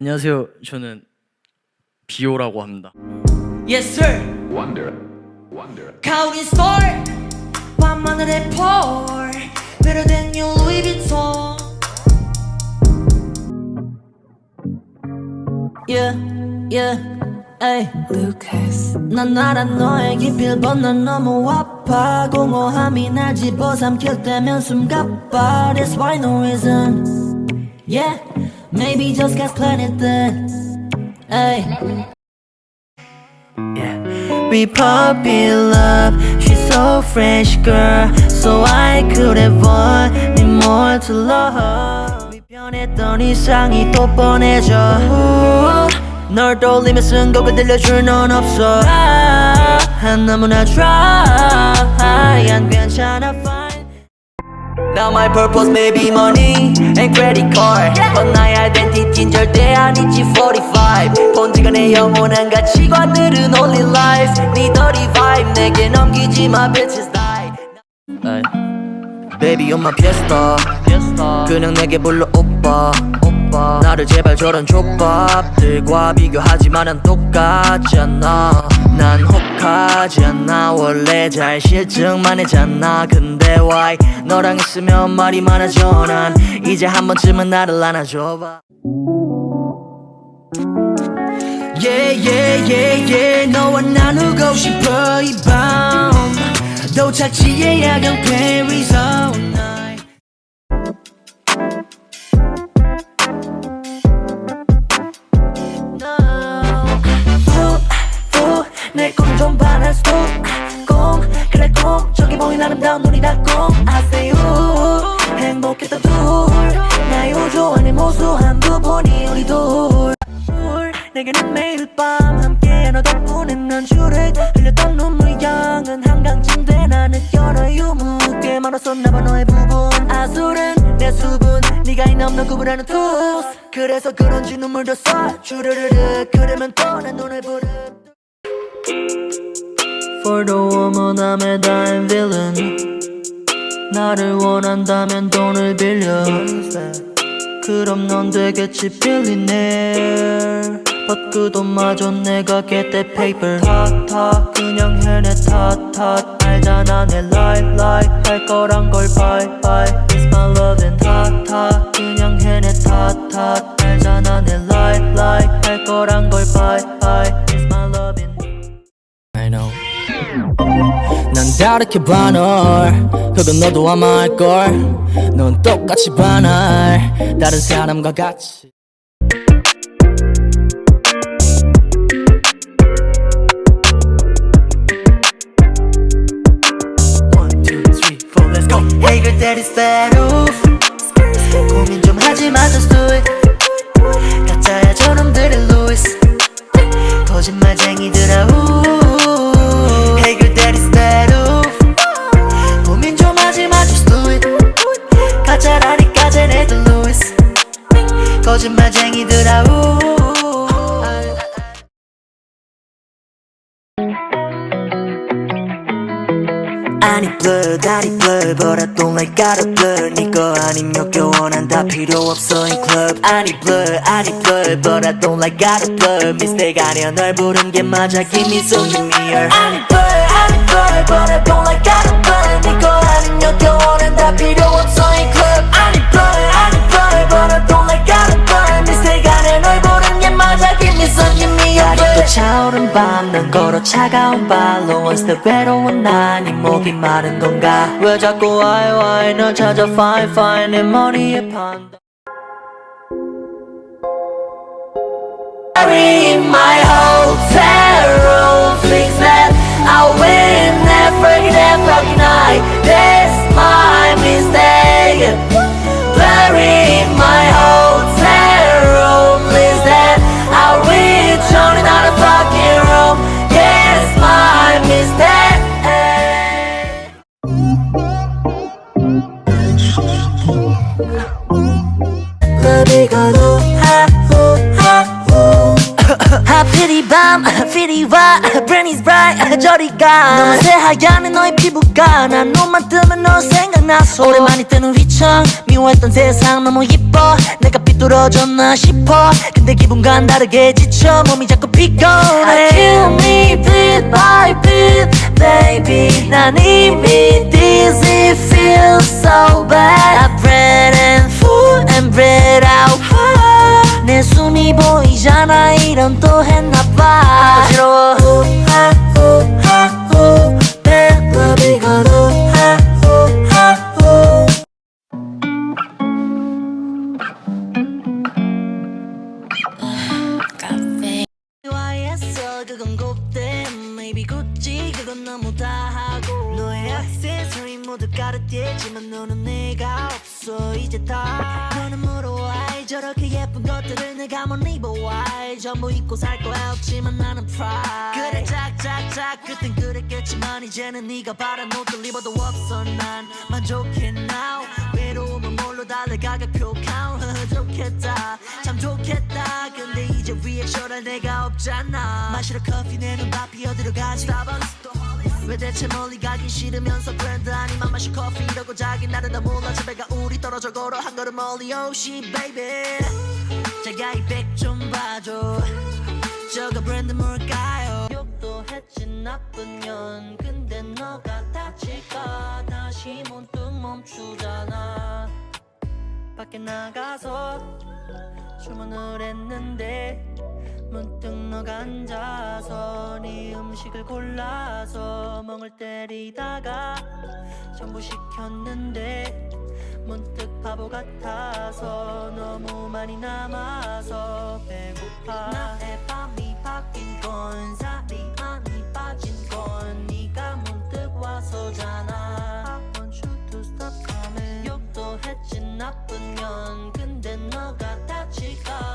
안녕하세요. 저는 비오라고 합니다. Yes sir Wonder, wonder. 가오린 store 밤하늘의 펄 Better than your Louis Vuitton Yeah yeah ay Lucas 난 알아 너의 깊이 번 난 너무 아파 공허함이 날 집어삼킬 때면 숨 가빠 That's why no reason Yeah maybe just got planet then ay We pop in love, she's so fresh girl So I could have wanted more to love 미 변했던 이상이 또 뻔해져 우, 널 떠올리며 쓴 곡을 들려줄 넌 없어 아, 너무나 dry 안 괜찮아 fine Now my purpose may be money and credit card But 나의 identity는 절대 아니지 45 본질과 내 영원한 가치관들은 only life 네 dirty vibe 내게 넘기지 마 bitches die 아, Baby you're my fiesta 그냥 내게 불러 오빠 나를 제발 저런 족밥들과 비교하지만 난 똑같지 않아 난 혹하지 않아. 원래 잘 실증만 했잖아. 근데 why? 너랑 있으면 말이 많아져. 난 이제 한 번쯤은 나를 안아줘봐. Yeah yeah yeah yeah. 너와 나누고 싶어 이 밤. 도착지에 야경 Paris all night 내 아름다운 눈이다 공 I say 행복했던 둘. 나의 우주 안에 모수한 부분이 우리 둘. 둘, 내게는 매일 밤 함께 너 덕분에 난 줄을 흘렸던 눈물 양은 한강쯤 되나 느껴 너 유무게 많았었나 봐 너의 부분. 아술은 내 수분. 네가 이 넘는 구분하는 투스. 그래서 그런지 눈물도 쏴 주르르르 그러면 또내 눈을 부릅 For the woman I'm a dying villain 나를 원한다면 돈을 빌려 그럼 넌 되겠지 billionaire But 그 돈마저 내가 get that paper 탓탓 그냥 해내 탓탓 알잖아 내 life life 할 거란 걸 bye bye It's my loving 탓탓 그냥 해내 탓탓 알잖아 내 life life 할 거란 걸 다르게 반할. 그건 너도 아마 알걸. 넌 똑같이 반할. 다른 사람과 같이. One, two, three, four, let's go. 해결될 is 거짓말쟁이들아 우 아니 blur 다리 blur don't like gotta blur 니거 아니면 교원한 다 필요 없어 이 club 아니 blur 아니 blur don't like gotta blur mistake 아니야 널 부른 게 맞아 give me so give me your 아니 blur 아니 blur don't like gotta blur 니거 아니면 교원한 다 필요 없어 이 club 난 걸어 차가운 발로 step 외로운 난이 목이 마른 건가 왜 자꾸 why 널 찾아 fine fine 내 머리에 판다 그리고 우하 우하 우 하필이 밤 필이 와 Brandy's bright 저리가. 너만 새하얀 너의 피부가. 난 눈만 뜨면 너 생각나서. 오랜만에 뜨는 휘청 미워했던 세상 너무 예뻐. 내가 삐뚤어졌나 싶어. 근데 기분과는 다르게 지쳐. 몸이 자꾸 피곤해. I can't live it by bit baby. 난 이미 보이잖아 이런 또 했나봐. 어지러워. 후하후하후. Bad love 이건 후하후하후. 좋아했어 그건 곱대 Maybe 굳이 그건 너무 다하고. 너의 액세서리 모두 까르띠에지만 너는 내가 없어. 이제 다 너는 저렇게 예쁜 것들을 내가 못 입어와 전부 입고 살 거야. 없지만 나는 pride. 그래 짝짝짝. 그땐 그랬겠지만 이제는 네가 바란 옷들 입어도 없어. 난 만족해 now. 외로움은 뭘로 달래가가 표 count 좋겠다. 참 좋겠다. 근데 이제 리액션할 내가 없잖아. 마시러 커피 내는 바피 어디로 가지. 스타벅스 왜 대체 멀리 가긴 싫으면서 브랜드 아니면 마시 커피 이러고 자기 나는 다 몰라 집에가 우리 떨어져 걸어 한 걸음 멀리. Oh shit baby. 제가 이백좀 봐줘. 저거 브랜드 뭘까요? 욕도 했지 나쁜 년. 근데 너가 다칠까? 다시 문득 멈추잖아. 밖에 나가서 주문을 했는데 문득 너가 앉아서 네 음식을 골라서 멍을 때리다가 전부 시켰는데 문득 바보 같아서 너무 많이 남아서 배고파. 나의 밤이 바뀐 건 살이 많이 빠진 건 네가 문득 와서잖아. I want you to stop coming. 욕도 했지 나쁜 년. 근데 너가 다치가